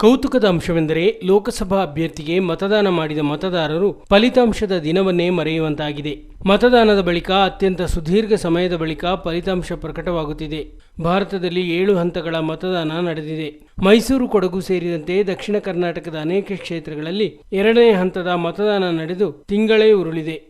ಕೌತುಕದ ಅಂಶವೆಂದರೆ ಲೋಕಸಭಾ ಅಭ್ಯರ್ಥಿಗೆ ಮತದಾನ ಮಾಡಿದ ಮತದಾರರು ಫಲಿತಾಂಶದ ದಿನವನ್ನೇ ಮರೆಯುವಂತಾಗಿದೆ. ಮತದಾನದ ಬಳಿಕ ಅತ್ಯಂತ ಸುದೀರ್ಘ ಸಮಯದ ಬಳಿಕ ಫಲಿತಾಂಶ ಪ್ರಕಟವಾಗುತ್ತಿದೆ. ಭಾರತದಲ್ಲಿ ಏಳು ಹಂತಗಳ ಮತದಾನ ನಡೆದಿದೆ. ಮೈಸೂರು, ಕೊಡಗು ಸೇರಿದಂತೆ ದಕ್ಷಿಣ ಕರ್ನಾಟಕದ ಅನೇಕ ಕ್ಷೇತ್ರಗಳಲ್ಲಿ ಎರಡನೇ ಹಂತದ ಮತದಾನ ನಡೆದು ತಿಂಗಳೇ ಉರುಳಿದೆ.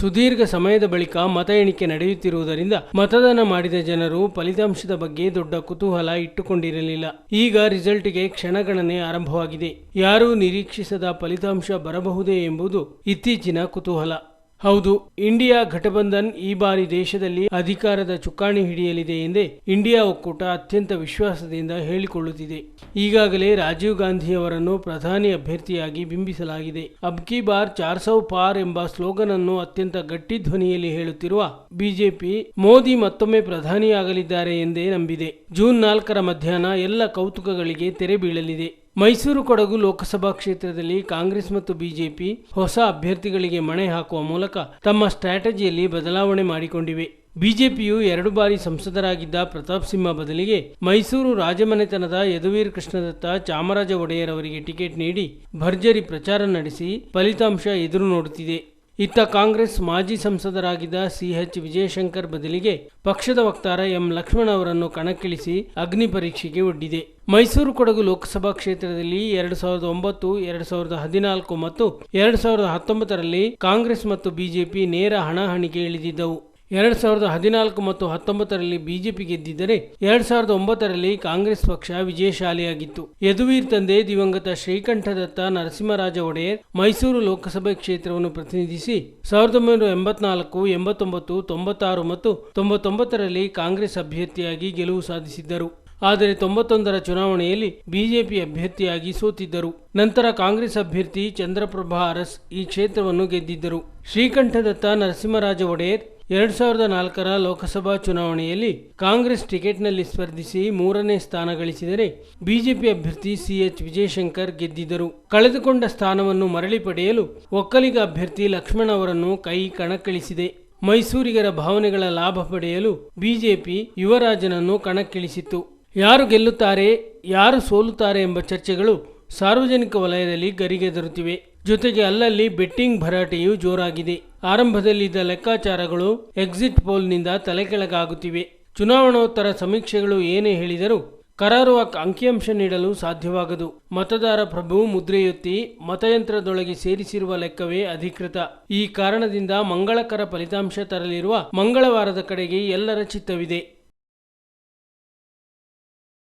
ಸುದೀರ್ಘ ಸಮಯದ ಬಳಿಕ ಮತ ಎಣಿಕೆ ನಡೆಯುತ್ತಿರುವುದರಿಂದ ಮತದಾನ ಮಾಡಿದ ಜನರು ಫಲಿತಾಂಶದ ಬಗ್ಗೆ ದೊಡ್ಡ ಕುತೂಹಲ ಇಟ್ಟುಕೊಂಡಿರಲಿಲ್ಲ. ಈಗ ರಿಸಲ್ಟ್ಗೆ ಕ್ಷಣಗಣನೆ ಆರಂಭವಾಗಿದೆ. ಯಾರೂ ನಿರೀಕ್ಷಿಸದ ಫಲಿತಾಂಶ ಬರಬಹುದೇ ಎಂಬುದು ಇತ್ತೀಚಿನ ಕುತೂಹಲ. ಹೌದು, ಇಂಡಿಯಾ ಘಟಬಂಧನ್ ಈ ಬಾರಿ ದೇಶದಲ್ಲಿ ಅಧಿಕಾರದ ಚುಕ್ಕಾಣಿ ಹಿಡಿಯಲಿದೆ ಎಂದೇ ಇಂಡಿಯಾ ಒಕ್ಕೂಟ ಅತ್ಯಂತ ವಿಶ್ವಾಸದಿಂದ ಹೇಳಿಕೊಳ್ಳುತ್ತಿದೆ. ಈಗಾಗಲೇ ರಾಜೀವ್ ಗಾಂಧಿ ಅವರನ್ನು ಪ್ರಧಾನಿ ಅಭ್ಯರ್ಥಿಯಾಗಿ ಬಿಂಬಿಸಲಾಗಿದೆ. ಅಬ್ ಕಿ ಬಾರ್ ಚಾರ್ ಸೌ ಪಾರ್ ಎಂಬ ಸ್ಲೋಗನ್ ಅನ್ನು ಅತ್ಯಂತ ಗಟ್ಟಿ ಧ್ವನಿಯಲ್ಲಿ ಹೇಳುತ್ತಿರುವ ಬಿಜೆಪಿ ಮೋದಿ ಮತ್ತೊಮ್ಮೆ ಪ್ರಧಾನಿಯಾಗಲಿದ್ದಾರೆ ಎಂದೇ ನಂಬಿದೆ. ಜೂನ್ ನಾಲ್ಕರ ಮಧ್ಯಾಹ್ನ ಎಲ್ಲ ಕೌತುಕಗಳಿಗೆ ತೆರೆ ಬೀಳಲಿದೆ. ಮೈಸೂರು ಕೊಡಗು ಲೋಕಸಭಾ ಕ್ಷೇತ್ರದಲ್ಲಿ ಕಾಂಗ್ರೆಸ್ ಮತ್ತು ಬಿಜೆಪಿ ಹೊಸ ಅಭ್ಯರ್ಥಿಗಳಿಗೆ ಮಣೆ ಹಾಕುವ ಮೂಲಕ ತಮ್ಮ ಸ್ಟ್ರಾಟಜಿಯಲ್ಲಿ ಬದಲಾವಣೆ ಮಾಡಿಕೊಂಡಿವೆ. ಬಿಜೆಪಿಯು ಎರಡು ಬಾರಿ ಸಂಸದರಾಗಿದ್ದ ಪ್ರತಾಪ್ ಸಿಂಹ ಬದಲಿಗೆ ಮೈಸೂರು ರಾಜಮನೆತನದ ಯದುವೀರ್ ಕೃಷ್ಣದತ್ತ ಚಾಮರಾಜ ಒಡೆಯರ್ ಅವರಿಗೆ ಟಿಕೆಟ್ ನೀಡಿ ಭರ್ಜರಿ ಪ್ರಚಾರ ನಡೆಸಿ ಫಲಿತಾಂಶ ಎದುರು ನೋಡುತ್ತಿದೆ. ಇತ್ತ ಕಾಂಗ್ರೆಸ್ ಮಾಜಿ ಸಂಸದರಾಗಿದ್ದ ಸಿಎಚ್ ವಿಜಯಶಂಕರ್ ಬದಲಿಗೆ ಪಕ್ಷದ ವಕ್ತಾರ ಎಂ ಲಕ್ಷ್ಮಣ್ ಅವರನ್ನು ಕಣಕ್ಕಿಳಿಸಿ ಅಗ್ನಿ ಪರೀಕ್ಷೆಗೆ ಒಡ್ಡಿದೆ. ಮೈಸೂರು ಕೊಡಗು ಲೋಕಸಭಾ ಕ್ಷೇತ್ರದಲ್ಲಿ ಎರಡು ಸಾವಿರದ ಒಂಬತ್ತು, ಎರಡು ಸಾವಿರದ ಹದಿನಾಲ್ಕು ಮತ್ತು ಎರಡು ಸಾವಿರದ ಹತ್ತೊಂಬತ್ತರಲ್ಲಿ ಕಾಂಗ್ರೆಸ್ ಮತ್ತು ಬಿಜೆಪಿ ನೇರ ಹಣಾಹಣಿಗೆ ಇಳಿದಿದ್ದವು. ಎರಡು ಸಾವಿರದ ಹದಿನಾಲ್ಕು ಮತ್ತು ಹತ್ತೊಂಬತ್ತರಲ್ಲಿ ಬಿಜೆಪಿ ಗೆದ್ದಿದ್ದರೆ ಎರಡು ಸಾವಿರದ ಒಂಬತ್ತರಲ್ಲಿ ಕಾಂಗ್ರೆಸ್ ಪಕ್ಷ ವಿಜಯಶಾಲಿಯಾಗಿತ್ತು. ಯದುವೀರ್ ತಂದೆ ದಿವಂಗತ ಶ್ರೀಕಂಠದತ್ತ ನರಸಿಂಹರಾಜ ಒಡೆಯರ್ ಮೈಸೂರು ಲೋಕಸಭೆ ಕ್ಷೇತ್ರವನ್ನು ಪ್ರತಿನಿಧಿಸಿ ಸಾವಿರದ ಒಂಬೈನೂರ ಎಂಬತ್ನಾಲ್ಕು, ಎಂಬತ್ತೊಂಬತ್ತು, ತೊಂಬತ್ತಾರು ಮತ್ತು ತೊಂಬತ್ತೊಂಬತ್ತರಲ್ಲಿ ಕಾಂಗ್ರೆಸ್ ಅಭ್ಯರ್ಥಿಯಾಗಿ ಗೆಲುವು ಸಾಧಿಸಿದ್ದರು. ಆದರೆ ತೊಂಬತ್ತೊಂದರ ಚುನಾವಣೆಯಲ್ಲಿ ಬಿಜೆಪಿ ಅಭ್ಯರ್ಥಿಯಾಗಿ ಸೋತಿದ್ದರು. ನಂತರ ಕಾಂಗ್ರೆಸ್ ಅಭ್ಯರ್ಥಿ ಚಂದ್ರಪ್ರಭಾ ಅರಸ್ ಈ ಕ್ಷೇತ್ರವನ್ನು ಗೆದ್ದಿದ್ದರು. ಶ್ರೀಕಂಠದತ್ತ ನರಸಿಂಹರಾಜ ಒಡೆಯರ್ ಎರಡ್ ಸಾವಿರದ ನಾಲ್ಕರ ಲೋಕಸಭಾ ಚುನಾವಣೆಯಲ್ಲಿ ಕಾಂಗ್ರೆಸ್ ಟಿಕೆಟ್ನಲ್ಲಿ ಸ್ಪರ್ಧಿಸಿ ಮೂರನೇ ಸ್ಥಾನ ಗಳಿಸಿದರೆ ಬಿಜೆಪಿ ಅಭ್ಯರ್ಥಿ ಸಿಎಚ್ ವಿಜಯಶಂಕರ್ ಗೆದ್ದಿದ್ದರು. ಕಳೆದುಕೊಂಡ ಸ್ಥಾನವನ್ನು ಮರಳಿ ಪಡೆಯಲು ಒಕ್ಕಲಿಗ ಅಭ್ಯರ್ಥಿ ಲಕ್ಷ್ಮಣ್ ಅವರನ್ನು ಕೈ ಕಣಕ್ಕಿಳಿಸಿದೆ. ಮೈಸೂರಿಗರ ಭಾವನೆಗಳ ಲಾಭ ಪಡೆಯಲು ಬಿಜೆಪಿ ಯುವರಾಜನನ್ನು ಕಣಕ್ಕಿಳಿಸಿತ್ತು. ಯಾರು ಗೆಲ್ಲುತ್ತಾರೆ, ಯಾರು ಸೋಲುತ್ತಾರೆ ಎಂಬ ಚರ್ಚೆಗಳು ಸಾರ್ವಜನಿಕ ವಲಯದಲ್ಲಿ ಗರಿಗೆದರುತ್ತಿವೆ ಜೊತೆಗೆ ಅಲ್ಲಲ್ಲಿ ಬೆಟ್ಟಿಂಗ್ ಭರಾಟೆಯೂ ಜೋರಾಗಿದೆ. ಆರಂಭದಲ್ಲಿದ್ದ ಲೆಕ್ಕಾಚಾರಗಳು ಎಕ್ಸಿಟ್ ಪೋಲ್ನಿಂದ ತಲೆಕೆಳಗಾಗುತ್ತಿವೆ. ಚುನಾವಣೋತ್ತರ ಸಮೀಕ್ಷೆಗಳು ಏನೇ ಹೇಳಿದರೂ ಕರಾರುವ ಅಂಕಿಅಂಶ ನೀಡಲು ಸಾಧ್ಯವಾಗದು. ಮತದಾರ ಪ್ರಭು ಮುದ್ರೆಯೊತ್ತಿ ಮತಯಂತ್ರದೊಳಗೆ ಸೇರಿಸಿರುವ ಲೆಕ್ಕವೇ ಅಧಿಕೃತ. ಈ ಕಾರಣದಿಂದ ಮಂಗಳಕರ ಫಲಿತಾಂಶ ತರಲಿರುವ ಮಂಗಳವಾರದ ಕಡೆಗೆ ಎಲ್ಲರ ಚಿತ್ತವಿದೆ.